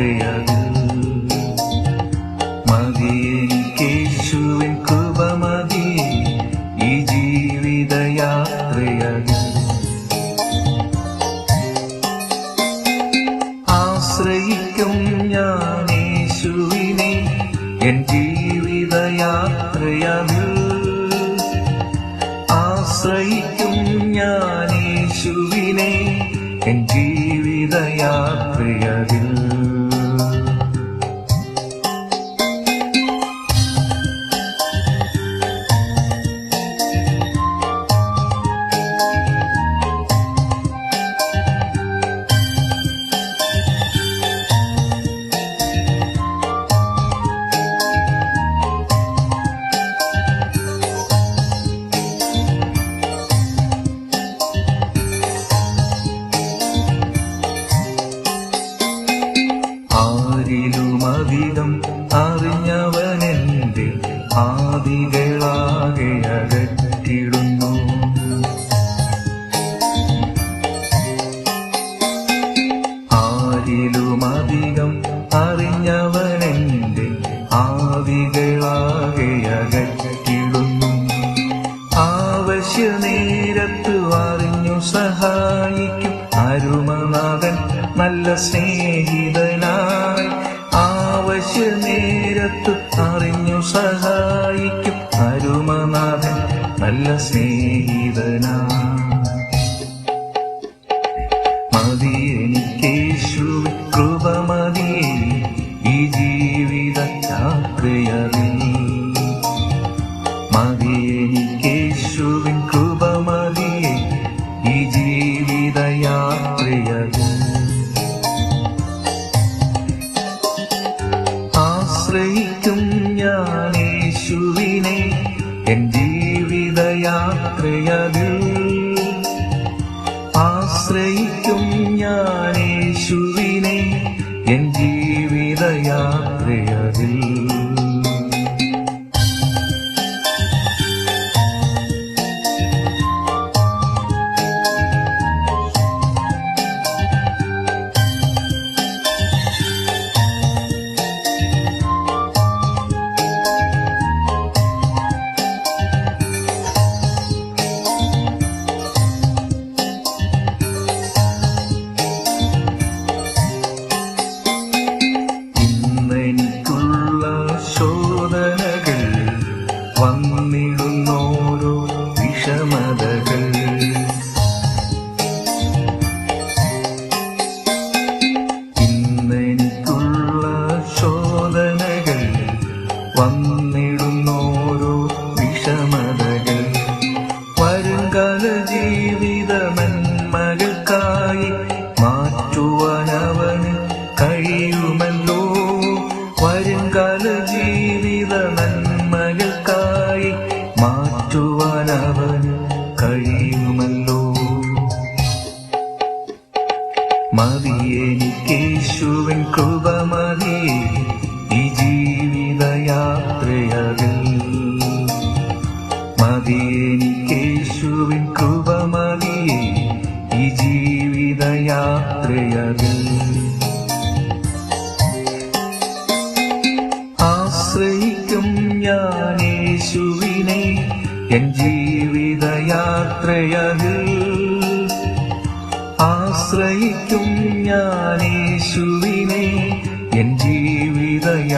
ജീവിതയാത്രയതിൽ മതിയെനിക്കേശുവിൻ കൃപ മതിയെ ഈ ജീവിതയാത്രയതിൽ ആശ്രയിക്കും ഞാൻ എൻ ജീവിതയാത്രയതിൽ ആശ്രയിക്കും ഞാൻ എൻ ആദികളാകെ നേരത്ത് അറിഞ്ഞു സഹായിക്കും നല്ല സ്നേഹിതനായി. ആവശ്യ നേരത്ത് അറിഞ്ഞു അരുമനാഥൻ നല്ല സ്നേഹിതനാ. മതി എനിക്കേശു കൃപ മതി ഈ ജീവിത യാത്രയതിൽ മതിയെനിക്കേശുവിൻ കൃപ മതി ഈ ജീവിത യാത്രയതിൽ ആശ്രയിക്കും യാത്രയതിൽ ആശ്രയിക്കും ഞാനേശുവിനെ എൻ ജീവിതയാത്രയതിൽ. ഇന്നെനിക്കുള്ള മതിയെനിക്കേശുവൻ കൃപ ഈ ജീവിതയാത്രയതിൽ. മതിയെനിക്കേശുവിൻ കൃപ മതിയെ ഈ ജീവിതയാത്രയതിൽ. ആശ്രയിക്കും ഞാൻ യേശുവിനെ എൻ ജീവിതയാത്രയതിൽ ആശ്രയിക്കും ഞാൻ യേശുവിനെ എൻ ജീവിതയാത്രയതിൽ